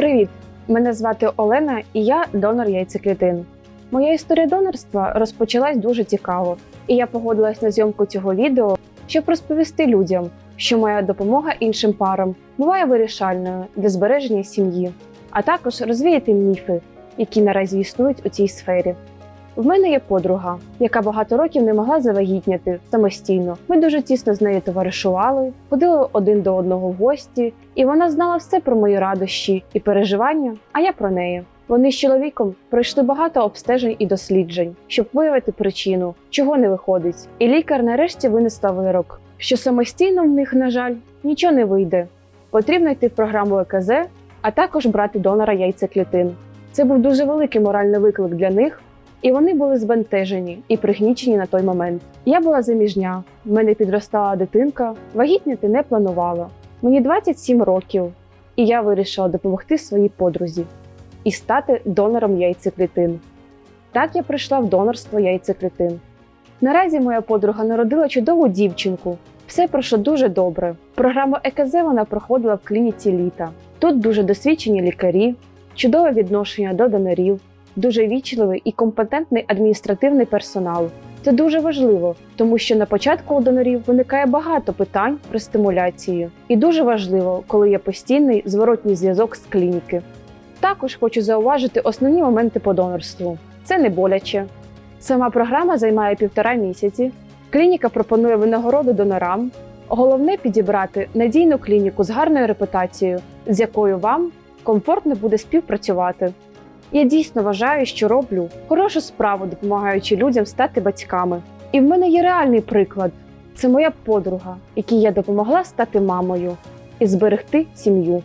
Привіт! Мене звати Олена і я донор яйцеклітин. Моя історія донорства розпочалась дуже цікаво, і я погодилась на зйомку цього відео, щоб розповісти людям, що моя допомога іншим парам буває вирішальною для збереження сім'ї, а також розвіяти міфи, які наразі існують у цій сфері. В мене є подруга, яка багато років не могла завагітняти самостійно. Ми дуже тісно з нею товаришували, ходили один до одного в гості, і вона знала все про мої радощі і переживання, а я про неї. Вони з чоловіком пройшли багато обстежень і досліджень, щоб виявити причину, чого не виходить. І лікар нарешті винесла вирок, що самостійно в них, на жаль, нічого не вийде. Потрібно йти в програму ЕКЗ, а також брати донора яйцеклітин. Це був дуже великий моральний виклик для них, і вони були збентежені і пригнічені на той момент. Я була заміжня, в мене підростала дитинка, вагітніти не планувала. Мені 27 років, і я вирішила допомогти своїй подрузі і стати донором яйцеклітин. Так я прийшла в донорство яйцеклітин. Наразі моя подруга народила чудову дівчинку. Все пройшло дуже добре. Програму ЕКЗ вона проходила в клініці літа. Тут дуже досвідчені лікарі, чудове відношення до донорів, дуже вічливий і компетентний адміністративний персонал. Це дуже важливо, тому що на початку у донорів виникає багато питань при стимуляції, і дуже важливо, коли є постійний зворотній зв'язок з клініки. Також хочу зауважити основні моменти по донорству: це не боляче. Сама програма займає півтора місяці. Клініка пропонує винагороду донорам. Головне підібрати надійну клініку з гарною репутацією, з якою вам комфортно буде співпрацювати. Я дійсно вважаю, що роблю хорошу справу, допомагаючи людям стати батьками. І в мене є реальний приклад: це моя подруга, якій я допомогла стати мамою і зберегти сім'ю.